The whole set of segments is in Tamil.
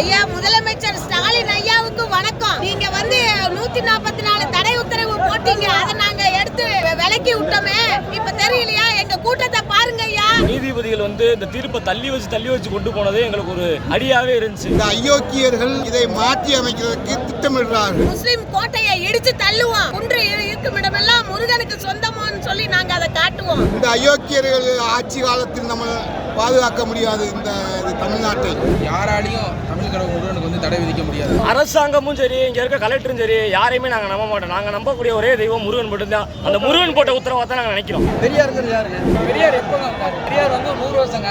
ஐயா முதலமைச்சர் ஸ்டாலின் ஐயாவுக்கு வணக்கம். நீங்க வந்து நூத்தி நாற்பத்தி நாலு தடை உத்தரவு போட்டீங்க. அதை நாங்க எடுத்து விலக்கி விட்டோமே. இப்ப தெரியலையா? எங்க கூட்டத்தை பாருங்க ஐயா. நீதிபதிகள் வந்து இந்த தீர்ப்பை தள்ளி வச்சு தள்ளி வச்சு கொண்டு போனதே எங்களுக்கு ஒரு அடியாவே இருந்துச்சு. இந்த அயோக்கியர்கள் இதை மாற்றி அமைக்கிறதுக்கு திட்டமிடுறார்கள். முஸ்லிம் கோட்டையை இடிச்சு தள்ளுவோம். குன்று இரு- இருக்கும் இடமெல்லாம் முருகனுக்கு சொந்தமான்னு சொல்லி நாங்க அதை காட்டுவோம். இந்த அயோக்கியர்கள் ஆட்சி காலத்தில் நம்ம பாதுகாக்க முடியாது இந்த இது தமிழ்நாட்டை. யாராலையும் தமிழ் கடவுள் முருகனுக்கு வந்து தடை விதிக்க முடியாது. அரசாங்கமும் சரி இங்க இருக்க கலெக்டரும் சரி யாரையுமே நாங்க நம்ப மாட்டோம். நாங்க நம்பக்கூடிய ஒரே தெய்வம் முருகன் மட்டும்தான். அந்த முருகன் போட்ட உத்தரவை தான் நாங்க நினைக்கிறோம். பெரியாருங்கிறது யாருங்க பெரியார் வந்தாரு? பெரியார் வந்து நூறு வருஷங்க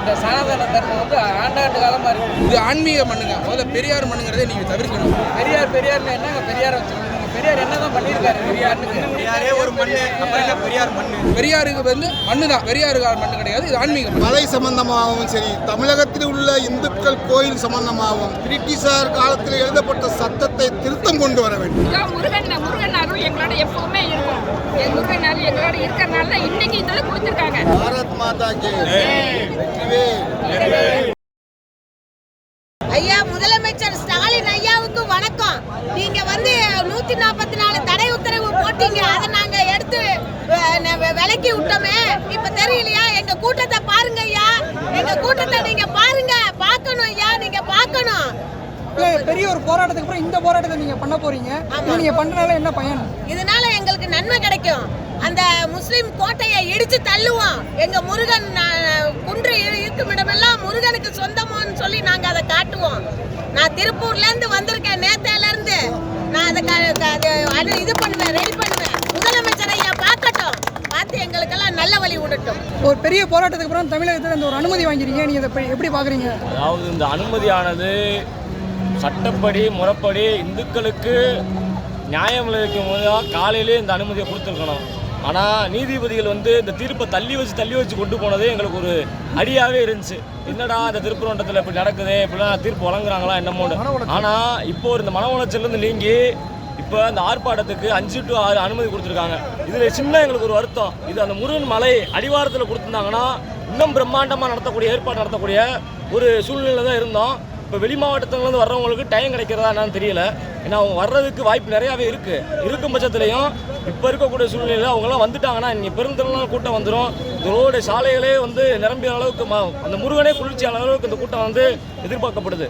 இந்த சனாதன தர்மம் வந்து ஆண்டாண்டு காலமா இருக்கு. இது ஆன்மீக மண்ணுங்க. முதல்ல பெரியார் மண்ணுங்கிறதே நீங்க தவிர்க்கணும். பெரியார் பெரியார்னு என்னங்க பெரியார் வச்சுருக்கீங்க பெரியார் என்னதான் பண்ணியிருக்காரு பெரியார்னு பெரியாரே ஒரு மண்ணு. அப்புறம் பெரியார் மண்ணு? பெரியாருக்கு வந்து மண்ணு தான் பெரியாரு மண்ணு கிடையாது. இது ஆன்மீக மண் மலை சம்பந்தமாகவும் சரி தமிழகத்தில் உள்ள இந்துக்கள் கோயில் சம்பந்தமாகவும் பிரிட்டிஷார் காலத்தில் எழுதப்பட்ட சட்டத்தை திருத்தம் கொண்டு வர வேண்டும். முருகன் முருகன் அருள் எங்களோட எப்பவுமே இருக்கும். முருகன் அருள் எங்களோட இருக்கிறனால இன்னைக்கு இதெல்லாம் கொடுத்துருக்காங்க. பாரத் மாதா ஐயா முதலமைச்சர் ஸ்டாலின் ஐயாவுக்கு வணக்கம். நீங்க வந்து நூத்தி நாற்பத்தி நாலு தடை உத்தரவு போட்டீங்க. அதை நாங்க எடுத்து விலக்கி விட்டோமே. இப்ப தெரியலையா? எங்க கூட்டத்தை பாருங்க ஐயா. எங்க கூட்டத்தை நீங்க பாருங்க. பார்க்கணும் ஐயா. நீங்க பார்க்கணும். பெரிய ஒரு போராட்டத்துக்கு அப்புறம் இந்த போராட்டத்தை நீங்க பண்ண போறீங்க. நீங்க பண்றதுனால என்ன பயன்? இதனால எங்களுக்கு நன்மை கிடைக்கும். அந்த முஸ்லிம் கோட்டையை இடிச்சு தள்ளுவோம். எங்க முருகன் குன்று இரு- இருக்கும் இடமெல்லாம் முருகனுக்கு சொந்தமான்னு சொல்லி நாங்க அதை காட்டுவோம். நான் திருப்பூர்ல இருந்து வந்திருக்கேன் நேத்தால இருந்து. நான் அதை இது பண்ணுவேன் ரெடி பண்ணுவேன். முதலமைச்சர் ஐயா பார்க்கட்டும். பார்த்து எங்களுக்கெல்லாம் நல்ல வழி விடட்டும் ஒரு பெரிய போராட்டத்துக்கு அப்புறம் தமிழகத்துல இந்த ஒரு அனுமதி வாங்கிருக்கீங்க நீங்க இதை எப்படி- பாக்குறீங்க அதாவது இந்த அனுமதியானது சட்டப்படி முறைப்படி இந்துக்களுக்கு நியாயம் விளைவிக்கும் போது தான் காலையிலே இந்த அனுமதியை கொடுத்துருக்கணும். ஆனால் நீதிபதிகள் வந்து இந்த தீர்ப்பை தள்ளி வச்சு தள்ளி வச்சு கொண்டு போனதே எங்களுக்கு ஒரு அடியாவே இருந்துச்சு. என்னடா இந்த திருப்பரங்குன்றத்தில் இப்படி நடக்குது? இப்படிலாம் தீர்ப்பு வழங்குறாங்களா என்னமோன்னு. ஆனால் இப்போ இந்த மன உளைச்சல்லேருந்து நீங்கி இப்போ அந்த ஆர்ப்பாட்டத்துக்கு அஞ்சு டு ஆறு அனுமதி கொடுத்துருக்காங்க. இதில் சின்ன எங்களுக்கு ஒரு வருத்தம். இது அந்த முருகன் மலை அடிவாரத்தில் கொடுத்துருந்தாங்கன்னா இன்னும் பிரம்மாண்டமாக நடத்தக்கூடிய ஏற்பாடு நடத்தக்கூடிய ஒரு சூழ்நிலை தான் இருந்தோம். இப்போ வெளி மாவட்டத்துலேருந்து வர்றவங்களுக்கு டைம் கிடைக்கிறதா என்னன்னு தெரியல. ஏன்னா அவங்க வர்றதுக்கு வாய்ப்பு நிறையாவே இருக்குது இருக்கும் பட்சத்துலையும் இப்போ இருக்கக்கூடிய சூழ்நிலையில் அவங்களாம் வந்துட்டாங்கன்னா இங்கே பெருந்திரளான கூட்டம் வந்துடும் ரோடு சாலைகளே வந்து நிரம்பிய அளவுக்கு ம- அந்த முருகனே குளிர்ச்சியான அளவுக்கு இந்த கூட்டம் வந்து எதிர்பார்க்கப்படுது.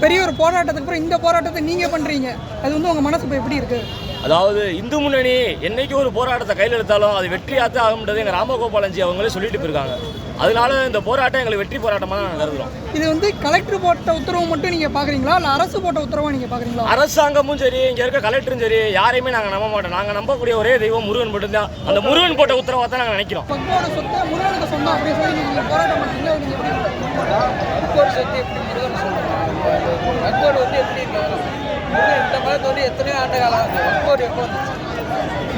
பெரிய ஒரு போராட்டத்துக்கு அப்புறம் இந்த போராட்டத்தை நீங்க பண்றீங்க. அது வந்து உங்க மனசு இப்ப எப்படி இருக்கு? அதாவது இந்து முன்னணி என்னைக்கு ஒரு போராட்டத்தை கையில் எடுத்தாலும் அது வெற்றியாத்த ஆகும்ன்றது எங்கள் ராமகோபாலன்ஜி அவங்களே சொல்லிட்டு போயிருக்காங்க. அதனால இந்த போராட்டம் எங்களுக்கு வெற்றி போராட்டமாக நாங்கள் கருதுறோம். இது வந்து கலெக்டர் போட்ட உத்தரவு மட்டும் நீங்க பாக்குறீங்களா? இல்ல அரசு போட்ட உத்தரவா நீங்க பாக்குறீங்களா? அரசாங்கமும் சரி இங்கே இருக்க கலெக்டரும் சரி யாரையுமே நாங்கள் நம்ப மாட்டோம். நாங்கள் நம்பக்கூடிய ஒரே தெய்வம் முருகன் மட்டும்தான். அந்த முருகன் போட்ட உத்தரவை தான் நாங்கள் நினைக்கிறோம். சொத்தை முருகனுக்கு சொந்தம் அப்படின்னு சொல்லி நீங்க போராட்டம் பண்றீங்க அது நீங்க எப்படி? வக்கோடு சொத்து எப்படி முருகன் சொல்லுவாங்க வக்கோடு வந்து எப்படி இருக்கு? முருகன் இந்த மதத்து வந்து எத்தனையோ ஆண்டு காலம் ஆகுது வக்கோடு எப்போ வந்துச்சு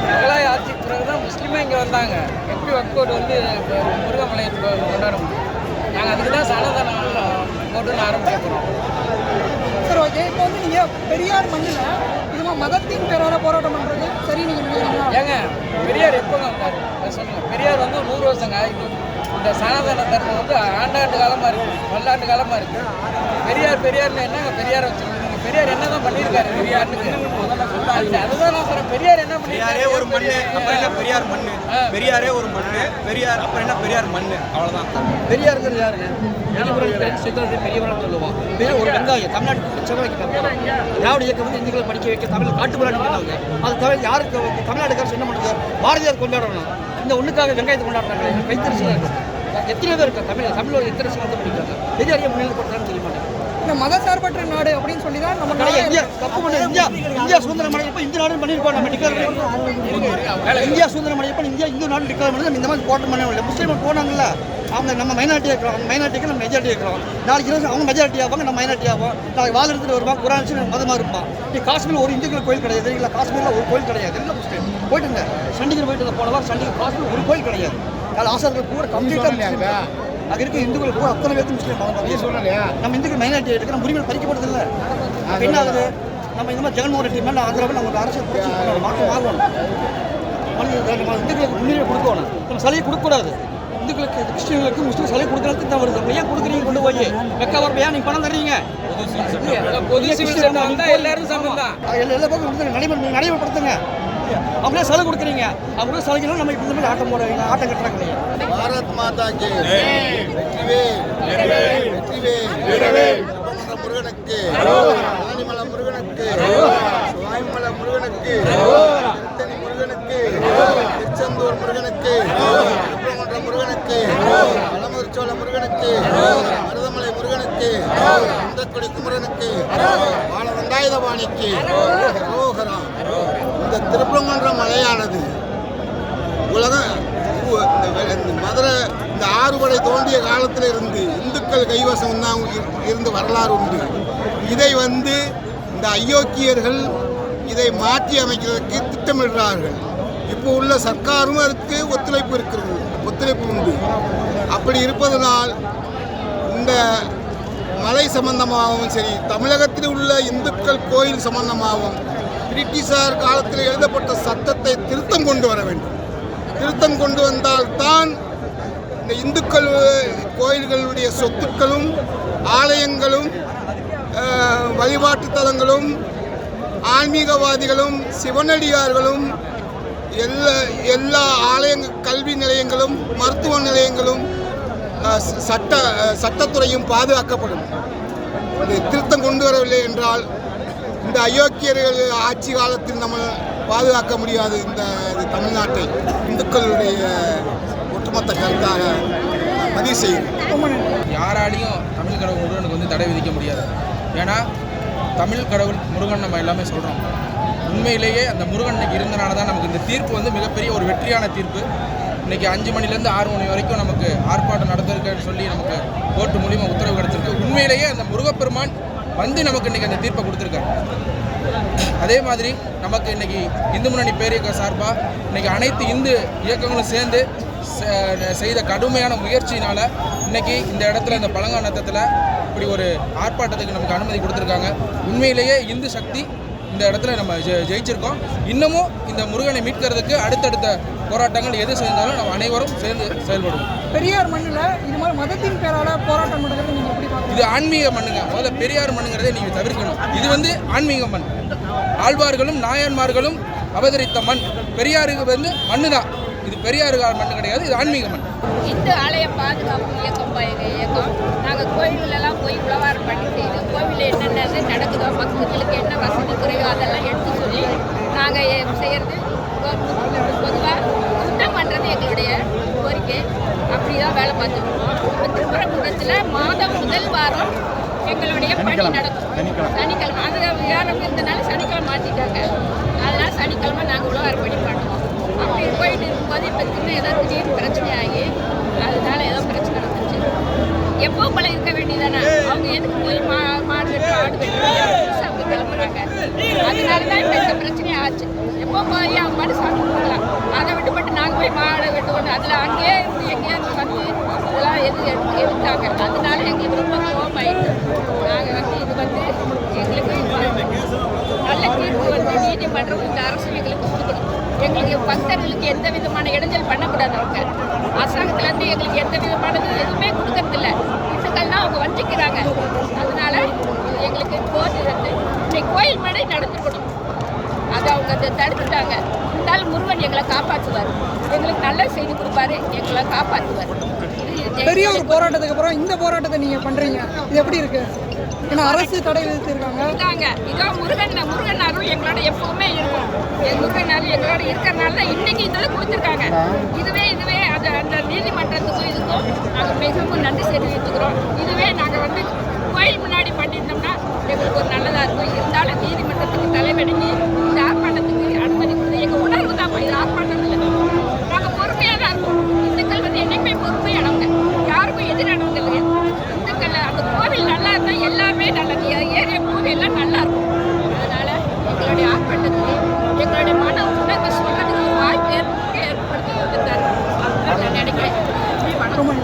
முகலாய ஆட்சிக்கு பிறகு தான் முஸ்லீமே இங்கே வந்தாங்க. எப்படி வக்கோடு வந்து இப்போ முருகமலை கொண்டாட முடியும் நாங்கள் அதுக்கு தான் சனதான போட்டுன்னு ஆரம்பிக்க போகிறோம் சரி ஓகே. இப்போ வந்து நீங்க பெரியார் மண்ணில் இதுமா மதத்தின் பேரால போராட்டம் பண்றது சரி நீங்க நினைக்கிறீங்களா? ஏங்க பெரியார் எப்போங்க வந்தார்? அதை சொல்லுங்க. பெரியார் வந்து நூறு வருஷங்க இது இந்த சனாதன தர்மம் வந்து ஆண்டாண்டு காலமாக இருக்கு பல்லாண்டு காலமாக இருக்கு. பெரியார் பெரியார்னு என்னங்க பெரியார் வச்சுருக்கீங்க பெரியார் என்னதான் பண்ணியிருக்காரு? பெரியார்னு அது- அதுதான் நான் சொல்றேன். பெரியார் என்ன பெரியாரே ஒரு மண்ணு அப்புறம் என்ன பெரியார் மண்ணு? பெரியாரே ஒரு மண்ணு பெரியார் அப்புறம் என்ன பெரியார் மண்ணு? அவ்வளவுதான். பெரியாருங்கிறது யாருங்க? பெரியவராக சொல்லுவோம் பெரிய ஒரு வெங்காயம் தமிழ்நாட்டுக்கு செலவழிக்க திராவிட இயக்கம் வந்து இந்துக்களை படிக்க வைக்க தமிழ் காட்டு போராட்டம் பண்ணாங்க அது தவிர யாருக்கு தமிழ்நாட்டுக்காரர் என்ன பண்ணுறது பாரதியார் கொண்டாடணும். இந்த ஒண்ணுக்காக வெங்காயத்தை கொண்டாடுறாங்க கைத்தறிச்சு எத்தனை பேர் இருக்கா தமிழ் தமிழ் ஒரு எத்தனை வந்து படிக்கிறாங்க. பெரியார் ஏன் முன்னிலைப்படுத்துறாங்கன்னு தெரிய இந்த மதசார்பற்ற நாடு அப்படின்னு சொல்லி தான் நம்ம தப்பு பண்ண இந்தியா இந்தியா சுதந்திரம் அடையப்ப இந்த நாடு பண்ணிருக்கோம் நம்ம டிக்ளேர் இந்தியா சுதந்திரம் அடையப்ப இந்தியா இந்து நாடு டிக்ளேர் பண்ணி இந்த மாதிரி போராட்டம் பண்ண முடியல. முஸ்லீம் போனாங்கல்ல அவங்க நம்ம மைனாரிட்டி இருக்கிறோம் அவங்க மைனாரிட்டிக்கு நம்ம மெஜாரிட்டி இருக்கிறோம் நாளைக்கு இருபது அவங்க மெஜாரிட்டி ஆவாங்க நம்ம மைனாரிட்டி ஆகும் நாளைக்கு வால் எடுத்துட்டு வருவாங்க குரான் மதமாக இருப்பான். நீ காஷ்மீர் ஒரு இந்துக்கள் கோயில் கிடையாது தெரியுங்களா காஷ்மீரில் ஒரு கோயில் கிடையாது. இல்லை முஸ்லீம். போயிட்டுங்க. சண்டிகர் போயிட்டு போனவா சண்டிகர் காஷ்மீர் ஒரு கோயில் கிடையாது. அது ஆசார்கள் பூரா கம்ப்ளீட்டாக அங்கே இருக்க இந்துக்கள் பூரா அத்தனை பேர்த்து முஸ்லீம் மதம் நம்ம இந்துக்கள் மைனாரிட்டி எடுக்கிற நம்ம உரிமை பறிக்கப்படுது இல்லை என்ன ஆகுது? நம்ம இந்த மாதிரி ஜெகன்மோகன் ரெட்டி மேலே ஆதரவு நம்ம அரசு மாற்றம் மனித நம்ம இந்துக்களுக்கு முன்னுரிமை கொடுக்கணும். நம்ம சலுகை கொடுக்கக்கூடாது. இந்து இந்துக்களுக்கு கிறிஸ்டின்களுக்கு முஸ்லீம் சிலை கொடுக்கறதுக்கு தான் வருது அப்ப ஏன் கொடுக்குறீங்க கொண்டு போய்? வெக்க வரப்ப ஏன் நீங்க பணம் தர்றீங்க? பொது எல்லாரும் சமம். தான். எல்லா பக்கம் நடைமுறை நடைமுறைப்படுத்துங்க. அப்படியே சிலை கொடுக்குறீங்க. அப்படியே சிலைக்கெல்லாம் நம்ம இப்படி இந்த மாதிரி ஆட்டம் போடுறீங்க ஆட்டம் கட்டுறாங்க பாரத் மாதா முருகனுக்கு. பழனிமலை முருகனுக்கு. சுவாமிமலை முருகனுக்கு. திருத்தணி முருகனுக்கு. திருச்செந்தூர் முருகனுக்கு. திருப்பமன்ற முருகனுக்கு. பழமுதிர்ச்சோழ முருகனுக்கு. மருதமலை முருகனுக்கு. இந்தக்குடி குமரனுக்கு. பாலவந்தாயுதபாணிக்கு ரோகரா இந்த திருப்பரங்குன்ற மலையானது. உலகம் இந்த மதுரை இந்த ஆறுபடை தோண்டிய காலத்தில் இருந்து இந்துக்கள் கைவசம் தான் இருந்து வரலாறு உண்டு. இதை வந்து இந்த அயோக்கியர்கள் இதை மாற்றி அமைக்கிறதுக்கு திட்டமிடுறார்கள். இப்போ உள்ள சர்க்காரும் அதுக்கு ஒத்துழைப்பு இருக்கிறது ஒத்துழைப்பு உண்டு. அப்படி இருப்பதனால் இந்த மலை சம்பந்தமாகவும் சரி தமிழகத்தில் உள்ள இந்துக்கள் கோயில் சம்பந்தமாகவும் பிரிட்டிஷார் காலத்தில் எழுதப்பட்ட சட்டத்தை திருத்தம் கொண்டு வர வேண்டும். திருத்தம் கொண்டு வந்தால்தான் இந்த இந்துக்கள் கோயில்களுடைய சொத்துக்களும் ஆலயங்களும் வழிபாட்டு தலங்களும் ஆன்மீகவாதிகளும் சிவனடியார்களும் எல்லா எல்லா ஆலய கல்வி நிலையங்களும் மருத்துவ நிலையங்களும் சட்ட சட்டத்துறையும் பாதுகாக்கப்படும். திருத்தம் கொண்டு வரவில்லை என்றால் இந்த அயோக்கியர்கள் ஆட்சி காலத்தில் நம்ம பாதுகாக்க முடியாது இந்த இது தமிழ்நாட்டை இந்துக்களுடைய ஒட்டுமொத்த கருத்தாக பதிவு செய்யும் யாராலையும் தமிழ் கடவுள் முருகனுக்கு வந்து தடை விதிக்க முடியாது. ஏன்னா தமிழ் கடவுள் முருகன் நம்ம எல்லாமே சொல்கிறோம் உண்மையிலேயே அந்த முருகன் இன்னைக்கு இருந்தனால தான் நமக்கு இந்த தீர்ப்பு வந்து மிகப்பெரிய ஒரு வெற்றியான தீர்ப்பு. இன்னைக்கு அஞ்சு மணிலேருந்து ஆறு மணி வரைக்கும் நமக்கு ஆர்ப்பாட்டம் நடத்திருக்குன்னு சொல்லி நமக்கு கோர்ட்டு மூலியமா உத்தரவு கிடச்சிருக்கு. உண்மையிலேயே அந்த முருகப்பெருமான் வந்து நமக்கு இன்றைக்கி அந்த தீர்ப்பை கொடுத்துருக்காரு. அதே மாதிரி நமக்கு இன்றைக்கி இந்து முன்னணி பேரியக்க சார்பாக இன்றைக்கி அனைத்து இந்து இயக்கங்களும் சேர்ந்து செ- செய்த கடுமையான முயற்சியினால் இன்னைக்கு இந்த இடத்துல இந்த பழங்காநத்தத்தில் இப்படி ஒரு ஆர்ப்பாட்டத்துக்கு நமக்கு அனுமதி கொடுத்துருக்காங்க. உண்மையிலேயே இந்து சக்தி இந்த இடத்துல நம்ம ஜெ- ஜெயிச்சிருக்கோம். இன்னமும் இந்த முருகனை மீட்கிறதுக்கு அடுத்தடுத்த போராட்டங்கள் எது செஞ்சாலும் நம்ம அனைவரும் சேர்ந்து செயல்படுவோம். பெரியார் மண்ணில் இது மாதிரி மதத்தின் பேரால போராட்டம் நடக்கிறது நீங்கள் எப்படி பார்க்குறீங்க? இது ஆன்மீக மண்ணுங்க. முதல்ல பெரியார் மண்ணுங்கிறதை நீங்கள் தவிர்க்கணும். இது வந்து ஆன்மீக மண். ஆழ்வார்களும் நாயன்மார்களும் அவதரித்த மண். பெரியாருக்கு வந்து மண்ணு தான் இது பெரியார் மண்ணு கிடையாது இது ஆன்மீக மண். இந்து ஆலய பாதுகாப்பு இயக்கம் ப- இயக்கம். நாங்கள் கோயிலெல்லாம் போய் உழவாரம் பண்ணி செய்து கோவிலில் என்னென்ன நடக்குதோ பக்தர்களுக்கு என்ன வசதி குறைவோ அதெல்லாம் எடுத்து சொல்லி நாங்கள் செய்கிறது பொதுவாக சுத்தம் பண்ணுறது எங்களுடைய கோரிக்கை அப்படி தான் வேலை பார்த்துருக்கோம். இப்போ திருப்பரங்குன்றத்தில் மாதம் முதல் வாரம் எங்களுடைய பணி நடக்கும். சனிக்கிழமை. அது வியாழம் இருந்தனால சனிக்கிழமை மாற்றிட்டாங்க அதனால சனிக்கிழமை நாங்கள் உழவாரம் பணி பண்ணுவோம். அப்படி போயிட்டு இருக்கும்போது இப்போ சின்ன ஏதோ திடீர்னு பிரச்சனை ஆகி அதனால ஏதோ பிரச்சனை வந்துச்சு எப்போ போல இருக்க வேண்டியதானே அவங்க எதுக்கு போய் மா மாடு வெட்டு ஆடு வெட்டு அவங்க கிளம்புறாங்க. அதனால தான் இப்போ இந்த பிரச்சனை ஆச்சு. எப்போ போய் அவங்க மாடு சாமி கொடுக்கலாம் அதை விட்டுப்பட்டு நாங்கள் போய் மாடை வெட்டுவோம் அதில் அங்கேயே இருந்து எங்கேயே இதெல்லாம் எது எடுத்தாங்க. அதனால எங்களுக்கு ரொம்ப கோபமாயிட்டு நாங்கள் வந்து இது வந்து எங்களுக்கு நல்ல தீர்ப்பு வந்து நீதிமன்றம் இந்த அரசு எங்களுக்கு கொடுக்கணும். எங்களுக்கு பக்தர்களுக்கு எந்த விதமான இடைஞ்சல் பண்ணக்கூடாது அவங்க. அரசாங்கத்துலேருந்து எங்களுக்கு எந்த விதமானது எதுவுமே கொடுக்கறதில்ல. இந்துக்கள்னா அவங்க வஞ்சிக்கிறாங்க. அதனால எங்களுக்கு கோர்ட்டு வந்து இன்னைக்கு கோயில் மேடை நடந்துக்கணும். அதை அவங்க அதை தடுத்துட்டாங்க. இருந்தாலும் முருகன் எங்களை காப்பாற்றுவார் எங்களுக்கு நல்ல செய்தி கொடுப்பாரு. எங்களை காப்பாற்றுவார் இது பெரிய ஒரு போராட்டத்துக்கு அப்புறம் இந்த போராட்டத்தை நீங்கள் பண்ணுறீங்க இது எப்படி இருக்கு? ஏன்னா அரசு தடை விதித்திருக்காங்க. இதாங்க. இதோ முருகன் முருகன் அருள் எங்களோட எப்பவுமே இருக்கும். எங்க முருகன் அருள் எங்களோட இருக்கறனால தான் இன்னைக்கு இதெல்லாம் கொடுத்துருக்காங்க. இதுவே இதுவே அது அந்த நீதிமன்றத்துக்கும் இதுக்கும் நாங்கள் மிகவும் நன்றி தெரிவித்துக்கிறோம். இதுவே நாங்கள் வந்து கோயில் முன்னாடி பண்ணியிருந்தோம்னா எங்களுக்கு ஒரு நல்லதாக இருக்கும். இருந்தாலும் நீதிமன்றத்துக்கு தலைவணங்கி இந்த ஆர்ப்பாட்டத்துக்கு அனுமதி கொடுத்து எங்கள் உணர்வு தான் இது